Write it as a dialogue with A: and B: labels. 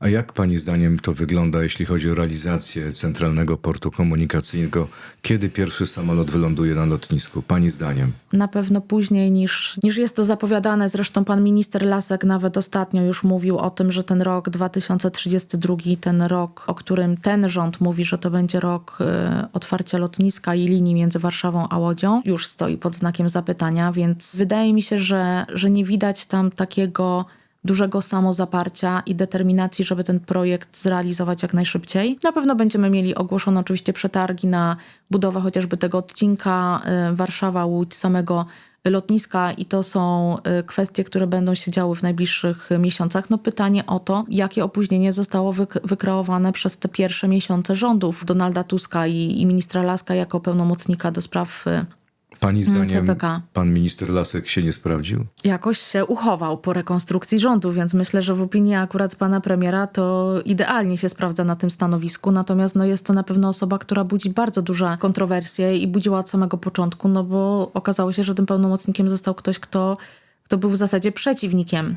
A: A jak Pani zdaniem to wygląda, jeśli chodzi o realizację Centralnego Portu Komunikacyjnego? Kiedy pierwszy samolot wyląduje na lotnisku? Pani zdaniem?
B: Na pewno później niż, niż jest to zapowiadane. Zresztą pan minister Lasek nawet ostatnio już mówił o tym, że ten rok 2032, ten rok, o którym ten rząd mówi, że to będzie rok e, otwarcia lotniska i linii między Warszawą a Łodzią, już stoi pod znakiem zapytania, więc wydaje mi się, że, że nie widać tam takiego dużego samozaparcia i determinacji, żeby ten projekt zrealizować jak najszybciej. Na pewno będziemy mieli ogłoszone oczywiście przetargi na budowę chociażby tego odcinka y, Warszawa-Łódź, samego lotniska i to są y, kwestie, które będą się działy w najbliższych miesiącach. No pytanie o to, jakie opóźnienie zostało wyk- wykreowane przez te pierwsze miesiące rządów Donalda Tuska i, i ministra Laska jako pełnomocnika do spraw y,
A: Pani zdaniem
B: CPK.
A: pan minister Lasek się nie sprawdził?
B: jakoś się uchował po rekonstrukcji rządu, więc myślę, że w opinii akurat pana premiera to idealnie się sprawdza na tym stanowisku. Natomiast no, jest to na pewno osoba, która budzi bardzo duże kontrowersje i budziła od samego początku, no bo okazało się, że tym pełnomocnikiem został ktoś, kto, kto był w zasadzie przeciwnikiem